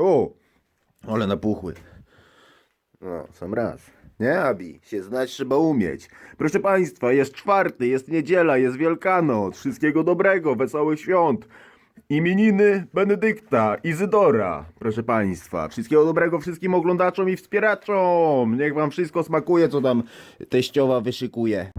O, ale napuchły. No, sam raz. Nie, Abi, się znać trzeba umieć. Proszę Państwa, jest czwarty, jest niedziela, jest Wielkanoc. Wszystkiego dobrego, wesołych świąt. Imieniny Benedykta, Izydora, proszę Państwa. Wszystkiego dobrego wszystkim oglądaczom i wspieraczom. Niech Wam wszystko smakuje, co tam teściowa wyszykuje.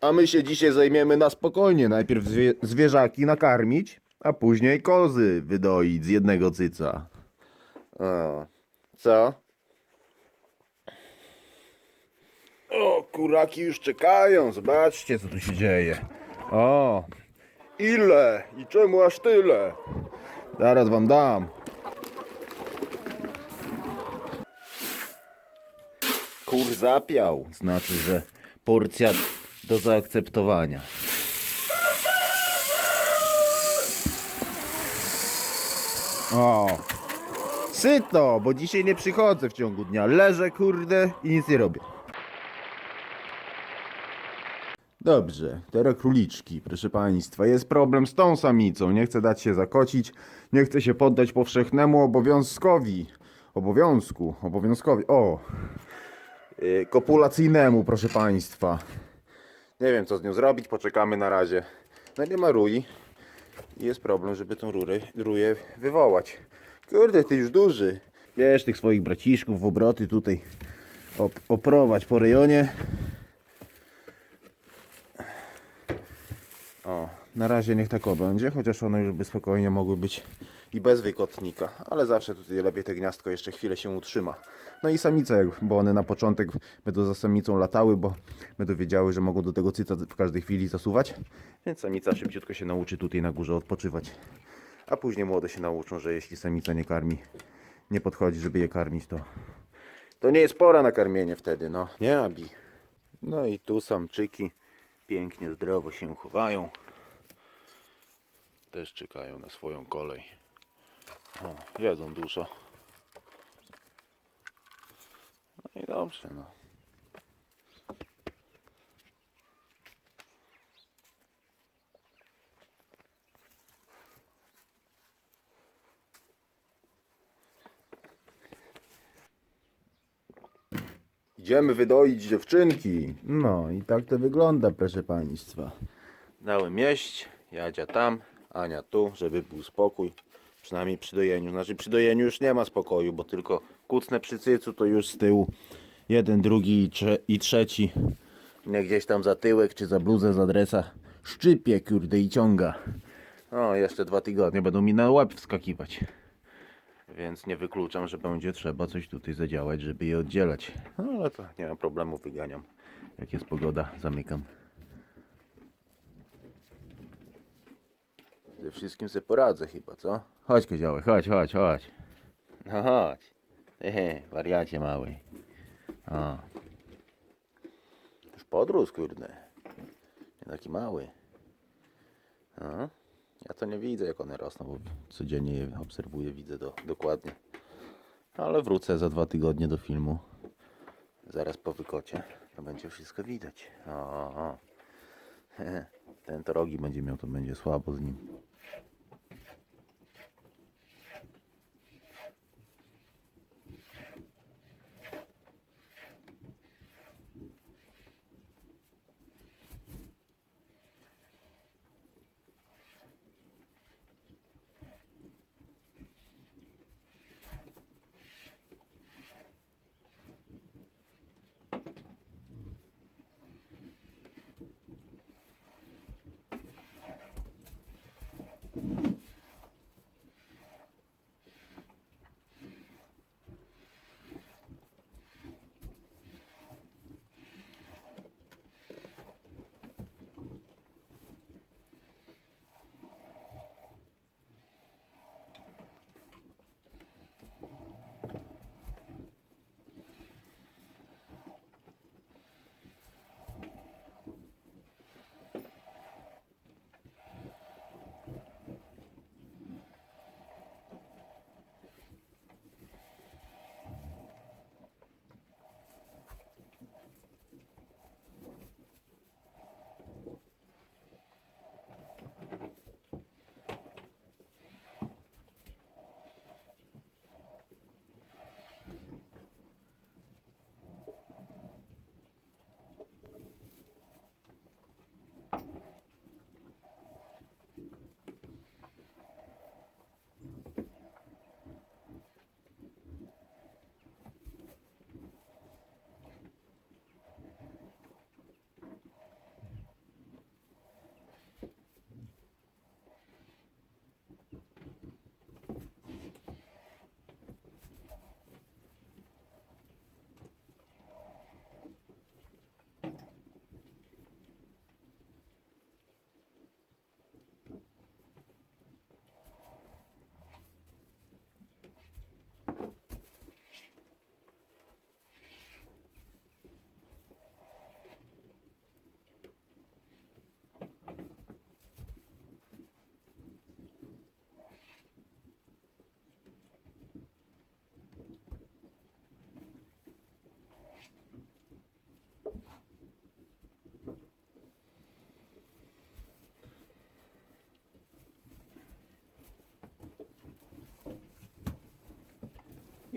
A my się dzisiaj zajmiemy na spokojnie. Najpierw zwie zwierzaki nakarmić, a później kozy wydoić z jednego cyca. O, co? O, kuraki już czekają. Zobaczcie, co tu się dzieje. O, ile? I czemu aż tyle? Zaraz wam dam. Kur zapiał. Znaczy, że porcja do zaakceptowania. O! Syto, bo dzisiaj nie przychodzę w ciągu dnia. Leżę, kurde, i nic nie robię. Dobrze, teraz króliczki, proszę Państwa. Jest problem z tą samicą. Nie chce dać się zakocić, nie chce się poddać powszechnemu obowiązkowi. Obowiązku, obowiązkowi. O! Yy, kopulacyjnemu, proszę Państwa. Nie wiem, co z nią zrobić, poczekamy na razie. No nie ma rui. I jest problem, żeby tą rurę, ruję wywołać. Kurde, ty już duży. Wiesz, tych swoich braciszków w obroty tutaj op oprowadź po rejonie. O, na razie niech tak będzie, chociaż one już by spokojnie mogły być i bez wykotnika, ale zawsze tutaj lepiej te gniazdko jeszcze chwilę się utrzyma. No i samice, bo one na początek będą za samicą latały, bo będą wiedziały, że mogą do tego cyca w każdej chwili zasuwać, więc samica szybciutko się nauczy tutaj na górze odpoczywać. A później młode się nauczą, że jeśli samica nie karmi, nie podchodzi, żeby je karmić, to to nie jest pora na karmienie wtedy, no. Nie, Abi. No i tu samczyki pięknie, zdrowo się chowają. Też czekają na swoją kolej. O, jedzą dużo. No i dobrze, no. Idziemy wydoić dziewczynki. No i tak to wygląda, proszę Państwa. Dałem jeść, Jadzia tam, Ania tu, żeby był spokój. Przynajmniej przy dojeniu. Znaczy przy dojeniu już nie ma spokoju, bo tylko kucnę przy cycu, to już z tyłu jeden, drugi i, trze i trzeci mnie gdzieś tam za tyłek czy za bluzę, za dresa szczypie, kurde i ciąga. O, jeszcze dwa tygodnie będą mi na łeb wskakiwać. Więc nie wykluczam, że będzie trzeba coś tutaj zadziałać, żeby je oddzielać. No ale to nie ma problemu, wyganiam. Jak jest pogoda, zamykam. Ze wszystkim sobie poradzę chyba, co? Chodź koziołek, chodź, chodź, chodź. No chodź. Ehe, wariacie mały. O. Już podrósł, kurde. Nie taki mały. O. Ja to nie widzę jak one rosną, bo codziennie je obserwuję, widzę do, dokładnie. Ale wrócę za dwa tygodnie do filmu. Zaraz po wykocie. To będzie wszystko widać. O, o, o. Ten to rogi będzie miał, to będzie słabo z nim.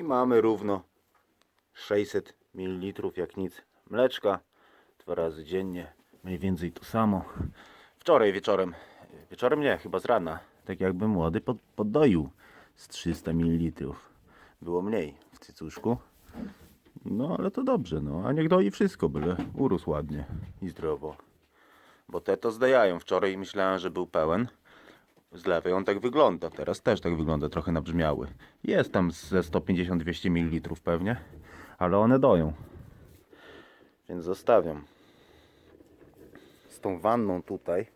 I mamy równo 600 ml jak nic mleczka. Dwa razy dziennie. Mniej więcej to samo. Wczoraj wieczorem, wieczorem nie, chyba z rana, tak jakby młody pod, poddoił z 300 ml. Było mniej w cycuszku. No ale to dobrze, no. A niech doi wszystko, byle urósł ładnie i zdrowo. Bo te to zdajają. Wczoraj myślałem, że był pełen. Z lewej on tak wygląda. Teraz też tak wygląda, trochę nabrzmiały. Jest tam ze 150-200 ml pewnie, ale one doją. Więc zostawiam. Z tą wanną tutaj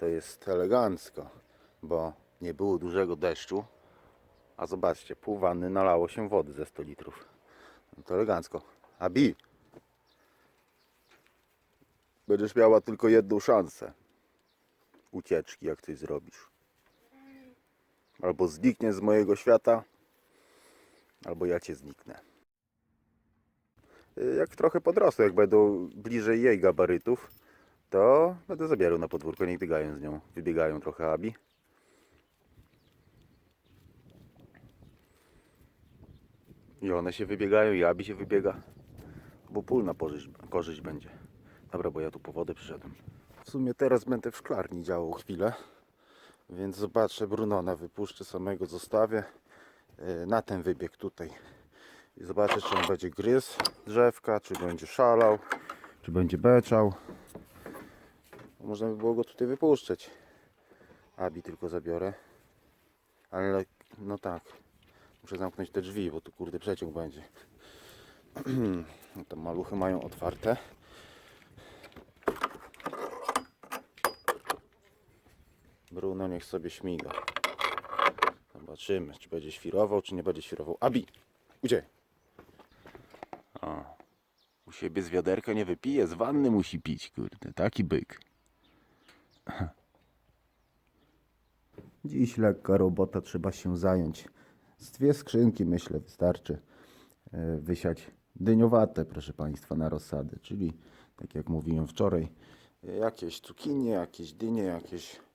to jest elegancko, bo nie było dużego deszczu. A zobaczcie, pół wanny nalało się wody ze 100 litrów. No to elegancko. A Bi, będziesz miała tylko jedną szansę ucieczki, jak coś zrobisz. Albo znikniesz z mojego świata, albo ja cię zniknę. Y, Jak trochę podrosły, jak będą bliżej jej gabarytów, to będę zabierał na podwórko, niech biegają z nią. Wybiegają trochę abi. I one się wybiegają, i abi się wybiega. Bo pólna korzyść, korzyść będzie. Dobra, bo ja tu po wodę przyszedłem. W sumie teraz będę w szklarni działał chwilę. Więc zobaczę Brunona, wypuszczę samego, zostawię yy, na ten wybieg tutaj. I zobaczę, czy on będzie gryzł drzewka, czy będzie szalał, czy będzie beczał. Można by było go tutaj wypuszczać. Abi tylko zabiorę. Ale no tak. Muszę zamknąć te drzwi, bo tu kurde przeciąg będzie. No Tam maluchy mają otwarte. Bruno niech sobie śmiga. Zobaczymy, czy będzie świrował, czy nie będzie świrował. Abi! Gdzie? O. U siebie z wiaderka nie wypije, z wanny musi pić, kurde. Taki byk. Dziś lekka robota, trzeba się zająć. Z dwie skrzynki myślę wystarczy e, wysiać dyniowate, proszę Państwa, na rozsady, czyli tak jak mówiłem wczoraj, e, jakieś cukinie, jakieś dynie, jakieś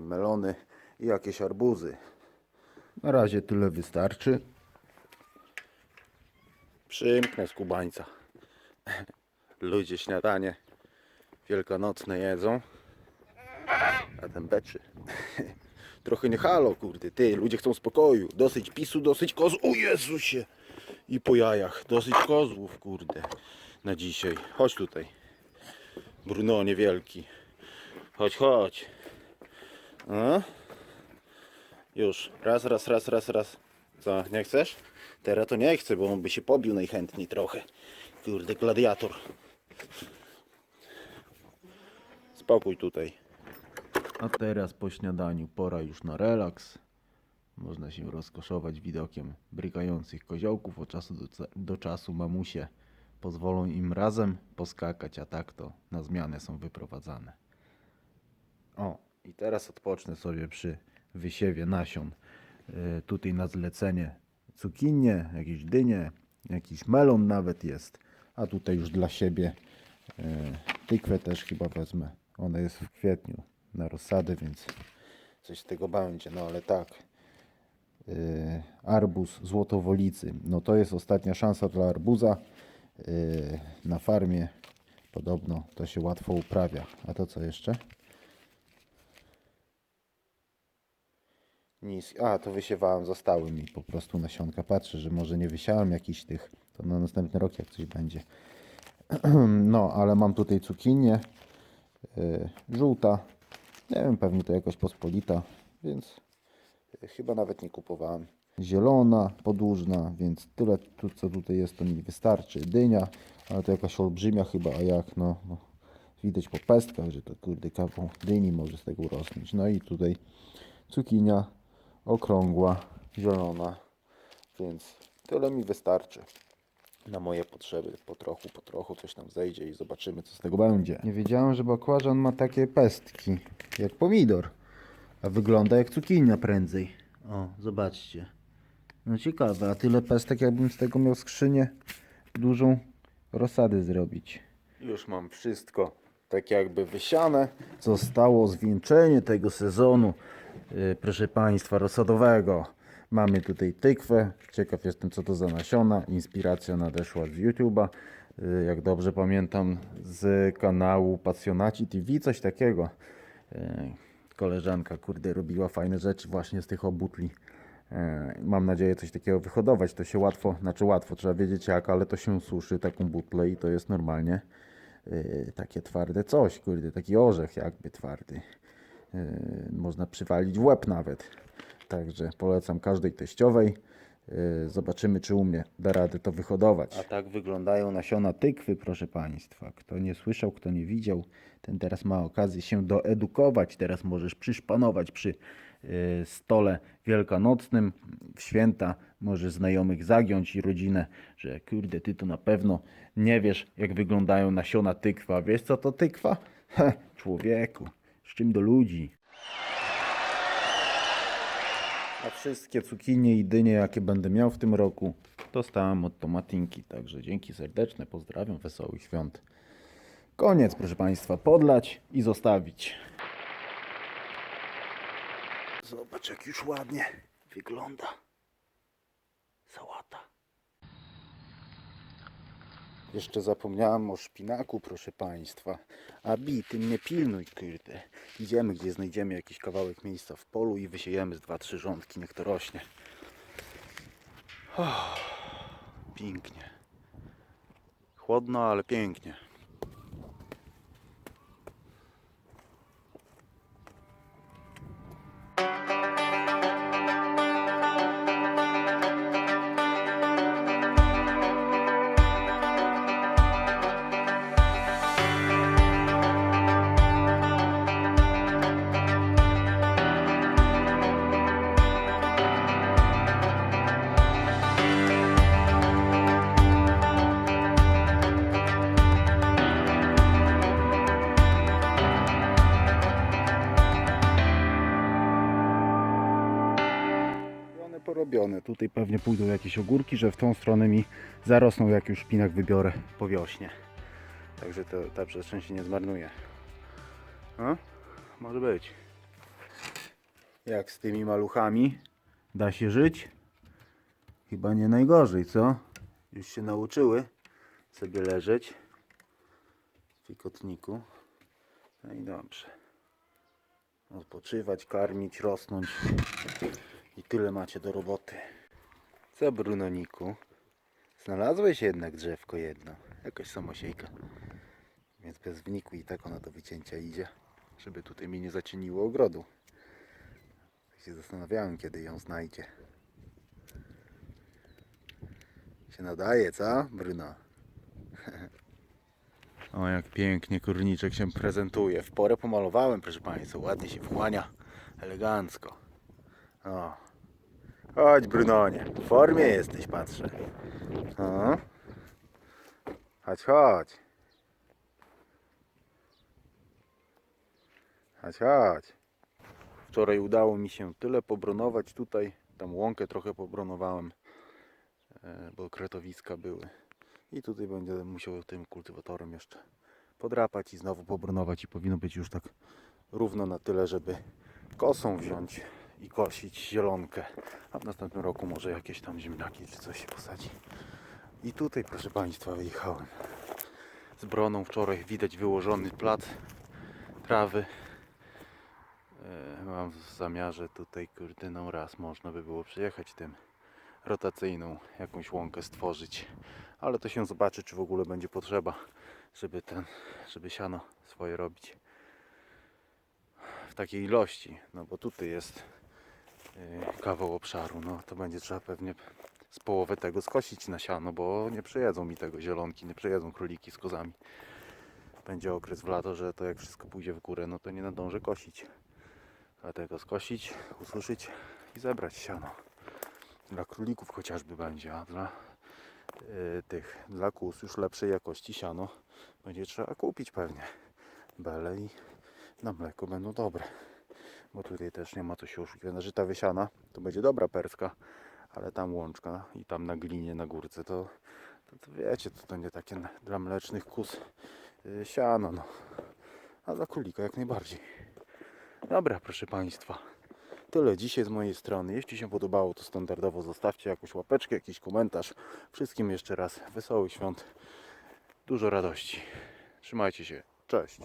melony i jakieś arbuzy. Na razie tyle wystarczy. Przymknę z kubańca. Ludzie śniadanie wielkanocne jedzą, a ten beczy. Trochę nie halo, kurde, ty, ludzie chcą spokoju. Dosyć pisu, dosyć kozłów. O Jezusie! I po jajach. Dosyć kozłów, kurde, na dzisiaj. Chodź tutaj. Bruno niewielki. Chodź, chodź. A? Już. Raz, raz, raz, raz, raz. Co, nie chcesz? Teraz to nie chcę, bo on by się pobił najchętniej trochę. Kurde, gladiator. Spokój tutaj. A teraz po śniadaniu pora już na relaks. Można się rozkoszować widokiem brykających koziołków. Od czasu do, do czasu mamusie pozwolą im razem poskakać, a tak to na zmianę są wyprowadzane. O, i teraz odpocznę sobie przy wysiewie nasion. E, tutaj na zlecenie cukinie, jakieś dynie, jakiś melon nawet jest. A tutaj już dla siebie e, tykwę też chyba wezmę. Ona jest w kwietniu na rozsadę, więc coś z tego będzie. No ale tak. E, arbuz złotowolicy. No to jest ostatnia szansa dla arbuza. Na farmie podobno to się łatwo uprawia. A to co jeszcze? Nic. A, to wysiewałem, zostały mi po prostu nasionka. Patrzę, że może nie wysiałem jakichś tych, to na następny rok jak coś będzie. No, ale mam tutaj cukinię, yy, żółta, nie wiem, pewnie to jakaś pospolita, więc yy, chyba nawet nie kupowałem. Zielona, podłużna, więc tyle, tu, co tutaj jest, to mi wystarczy. Dynia, ale to jakaś olbrzymia chyba, a jak, no, no widać po pestkach, że to kurde kawał dyni może z tego urosnąć. No i tutaj cukinia okrągła, zielona, więc tyle mi wystarczy na moje potrzeby. Po trochu, po trochu coś tam zejdzie i zobaczymy, co z tego będzie. Nie wiedziałem, że bakłażan ma takie pestki, jak pomidor, a wygląda jak cukinia prędzej. O, zobaczcie. No ciekawe, a tyle pestek, jakbym z tego miał skrzynię dużą rozsady zrobić. Już mam wszystko tak jakby wysiane. Zostało zwieńczenie tego sezonu, proszę Państwa, rozsadowego. Mamy tutaj tykwę. Ciekaw jestem, co to za nasiona. Inspiracja nadeszła z YouTube'a. Y, Jak dobrze pamiętam, z kanału Pasjonaci TV, coś takiego. Y, Koleżanka, kurde, robiła fajne rzeczy właśnie z tych obutli. E, Mam nadzieję coś takiego wyhodować. To się łatwo, znaczy łatwo, trzeba wiedzieć jak, ale to się suszy taką butlę i to jest normalnie e, takie twarde coś, kurde, taki orzech jakby twardy. E, Można przywalić w łeb nawet. Także polecam każdej teściowej. E, Zobaczymy, czy u mnie da radę to wyhodować. A tak wyglądają nasiona tykwy, proszę Państwa. Kto nie słyszał, kto nie widział, ten teraz ma okazję się doedukować. Teraz możesz przyszpanować przy e, stole wielkanocnym w święta. Możesz znajomych zagiąć i rodzinę, że kurde, ty to na pewno nie wiesz, jak wyglądają nasiona tykwa. Wiesz, co to tykwa? Heh, człowieku, z czym do ludzi. A wszystkie cukinie i dynie, jakie będę miał w tym roku, dostałem od Tomatinki. Także dzięki serdeczne, pozdrawiam, wesołych świąt. Koniec, proszę Państwa, podlać i zostawić. Zobacz, jak już ładnie wygląda sałata. Jeszcze zapomniałem o szpinaku, proszę Państwa. A Bi, ty mnie pilnuj, kurde. Idziemy, gdzie znajdziemy jakiś kawałek miejsca w polu i wysiejemy z dwa, trzy rządki, niech to rośnie. Oh, pięknie. Chłodno, ale pięknie. Porobione. Tutaj pewnie pójdą jakieś ogórki, że w tą stronę mi zarosną, jak już szpinak wybiorę po wiośnie. Także to, ta przestrzeń się nie zmarnuje. No, może być. Jak z tymi maluchami? Da się żyć? Chyba nie najgorzej, co? Już się nauczyły sobie leżeć w fikotniku. No i dobrze. Odpoczywać, karmić, rosnąć. I tyle macie do roboty. Co Brunoniku? Znalazłeś jednak drzewko jedno. Jakaś samosiejka. Więc bez wniku i tak ona do wycięcia idzie. Żeby tutaj mi nie zacieniło ogrodu. Tak się zastanawiałem kiedy ją znajdzie. Się nadaje, co Bruno? O jak pięknie kurniczek się prezentuje. W porę pomalowałem proszę Państwa. Ładnie się wchłania. Elegancko. O. Chodź Brunonie, w formie jesteś, patrzę. O. Chodź, chodź. Chodź, chodź. Wczoraj udało mi się tyle pobronować tutaj. Tam łąkę trochę pobronowałem, e, bo kretowiska były. I tutaj będę musiał tym kultywatorem jeszcze podrapać i znowu pobronować i powinno być już tak równo na tyle, żeby kosą wziąć i kosić zielonkę. A w następnym roku może jakieś tam ziemniaki czy coś się posadzi. I tutaj proszę Państwa wyjechałem. Z broną wczoraj widać wyłożony plac trawy. E, Mam w zamiarze tutaj kurtyną raz można by było przyjechać tym rotacyjną jakąś łąkę stworzyć. Ale to się zobaczy czy w ogóle będzie potrzeba, żeby ten, żeby siano swoje robić w takiej ilości, no bo tutaj jest kawał obszaru, no to będzie trzeba pewnie z połowy tego skosić na siano, bo nie przejedzą mi tego zielonki, nie przejedzą króliki z kozami. Będzie okres w lato, że to jak wszystko pójdzie w górę, no to nie nadążę kosić. Dlatego skosić, ususzyć i zebrać siano. Dla królików chociażby będzie, a dla yy, tych, dla kus już lepszej jakości siano będzie trzeba kupić pewnie. Bele i na mleko będą dobre. Bo tutaj też nie ma co się oszukiwać. Znaczy ta wysiana to będzie dobra perska, ale tam łączka i tam na glinie, na górce to, to, to wiecie, to, nie takie dla mlecznych kus yy, siano. No. A dla królika jak najbardziej. Dobra, proszę Państwa. Tyle dzisiaj z mojej strony. Jeśli się podobało, to standardowo zostawcie jakąś łapeczkę, jakiś komentarz. Wszystkim jeszcze raz wesołych świąt, dużo radości. Trzymajcie się. Cześć.